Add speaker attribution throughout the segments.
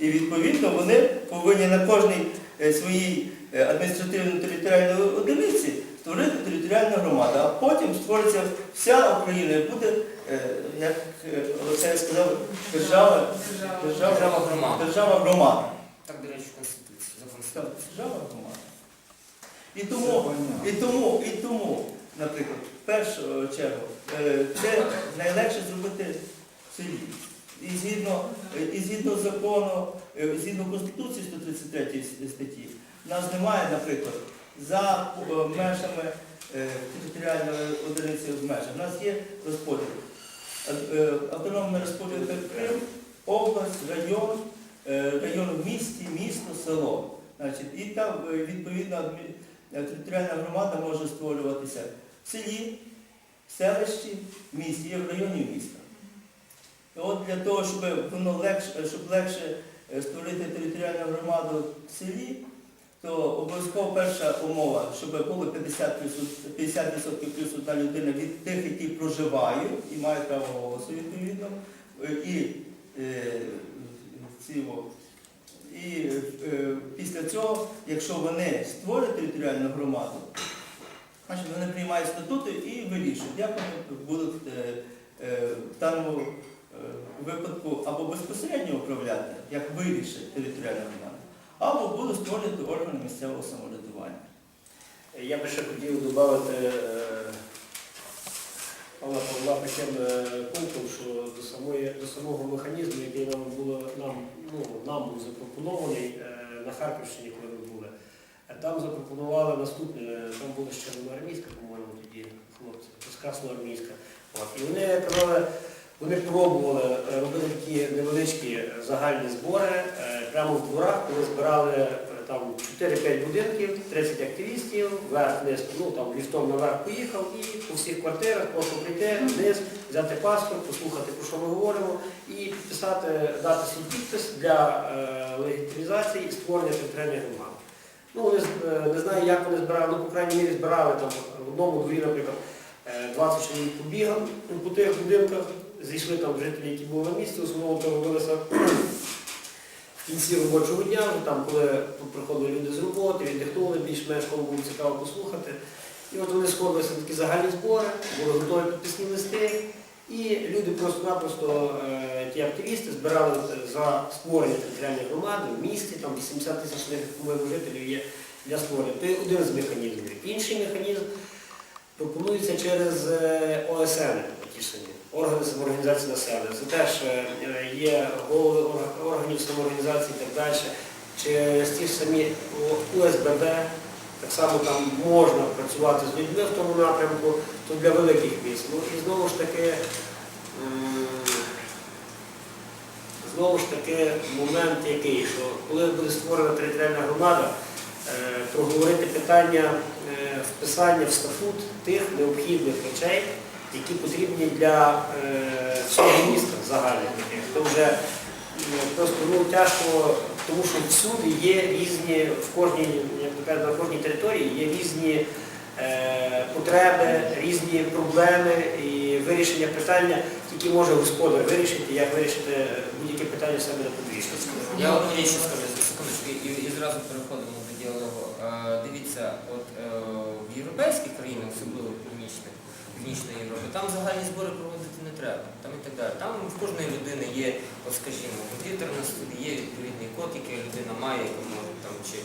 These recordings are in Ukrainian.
Speaker 1: І відповідно вони повинні на кожній е, своїй е, адміністративно-територіальній одиниці створити територіальну громаду, а потім створиться вся Україна і буде, е, як Олексій сказав, держава,
Speaker 2: громада.
Speaker 1: держава громада.
Speaker 2: Так, до речі, Конституцією.
Speaker 1: держава громада. І тому, і тому, і тому, наприклад, в першу чергу, це найлегше зробити в селі. І згідно, і згідно закону, е, згідно Конституції 133 статті, в нас немає, наприклад, за е, межами е, територіальної одиниці в. У нас є розподіл. Автономний розподіл Крим, область, район, район в місті, місто, село. Значить, і там відповідно територіальна громада може створюватися в селі, в селищі, в місті, і в районі міста. І от для того, щоб воно легше, щоб легше е, створити територіальну громаду в селі, то обов'язково перша умова, щоб було 50%, плюс, 50% плюс одна людина від тих, які проживають і мають право голосу відповідно. Е, І, е, ці, і після цього, якщо вони створять територіальну громаду, значить вони приймають статути і вирішують, як вони будуть в даному е, випадку або безпосередньо управляти, як вирішить територіальна громада, або будуть створювати органи місцевого самоврядування.
Speaker 3: Я би ще хотів додати е, Павла Павла таким е, пунктом, що до, самої, до самого механізму, який нам було нам, ну, нам був запропонований е, на Харківщині, коли ми були, там запропонували наступне, там була ще армійська, по-моєму, тоді хлопці, красноармійська. От. І вони казали, вони пробували е, робити такі невеличкі загальні збори е, прямо в дворах, коли збирали е, там 4-5 будинків, 30 активістів, вверх-вниз, ну там ліфтом наверх поїхав і по всіх квартирах прошу прийти вниз, взяти паспорт, послухати, про що ми говоримо, і підписати, дати свій підпис для е, легітимізації і створення територіальної громади. Ну, вони е, не знаю, як вони збирали, ну, по крайній мірі, збирали там в одному дворі, наприклад, е, 20 чоловік побігав по тих будинках, зійшли там жителі, які були на місці, основному то робилося в кінці робочого дня, там, коли приходили люди з роботи, віддихнули, більш-менш кому було цікаво послухати. І от вони сходилися на такі загальні збори, були готові підписні листи, і люди просто-напросто, е, ті активісти, збирали за створення територіальної громади в місті, там 80 тисяч по-моєму, жителів є для створення. Це один з механізмів. Інший механізм пропонується через е, ОСН, органи самоорганізації населення. Це теж е, є голови органів самоорганізації і так далі. Через ті ж самі УСББ, так само там можна працювати з людьми в тому напрямку, то для великих міст. Ну і знову ж таки, знову ж таки момент який, що коли буде створена територіальна громада, е, проговорити питання е, вписання в статут тих необхідних речей, які потрібні для е, всього міста таких. То вже е, просто ну, тяжко, тому що всюди є різні, в кожній, на кожній території є різні е, потреби, різні проблеми і вирішення питання тільки може господар вирішити, як вирішити будь-яке питання в себе на подвір'ї.
Speaker 2: Я одну річ скажу, і, і зразу переходимо до діалогу. Дивіться, от в європейських країнах, особливо північної Європи, там загальні збори проводити не треба, там і так далі. Там в кожної людини є, от скажімо, комп'ютер на столі, є відповідний код, який людина має, яка може там чи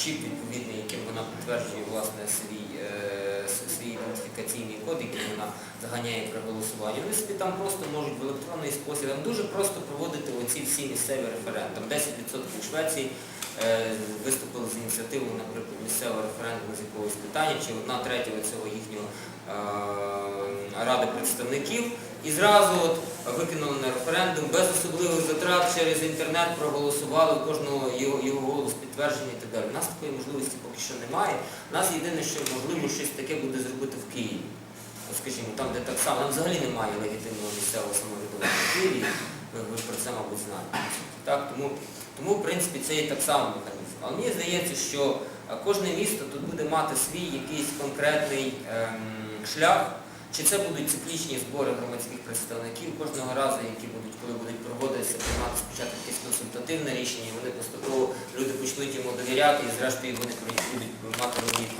Speaker 2: чіп відповідний, яким вона підтверджує власне свій, е, свій ідентифікаційний код, який вона заганяє при голосуванні. Вони собі там просто можуть в електронний спосіб там дуже просто проводити оці всі місцеві референдуми. 10% у Швеції е, виступили з ініціативою, наприклад, місцевого референдуму питання, чи одна третя цього їхнього е, ради представників. І зразу от викинули на референдум без особливих затрат через інтернет проголосували кожного його, його голос підтвердження і так далі. У нас такої можливості поки що немає. У нас єдине, що можливо щось таке буде зробити в Києві. От, скажімо, там, де так само, там взагалі немає легітимного місцевого самоврядування в Києві, ви, про це, мабуть, знаєте. Так, тому, тому, в принципі, це і так само механізм. Але мені здається, що кожне місто тут буде мати свій якийсь конкретний ем, шлях, чи це будуть циклічні збори громадських представників кожного разу, які будуть, коли будуть проводитися, приймати спочатку якесь консультативне рішення, вони поступово люди почнуть йому довіряти, і зрештою вони будуть мати робіт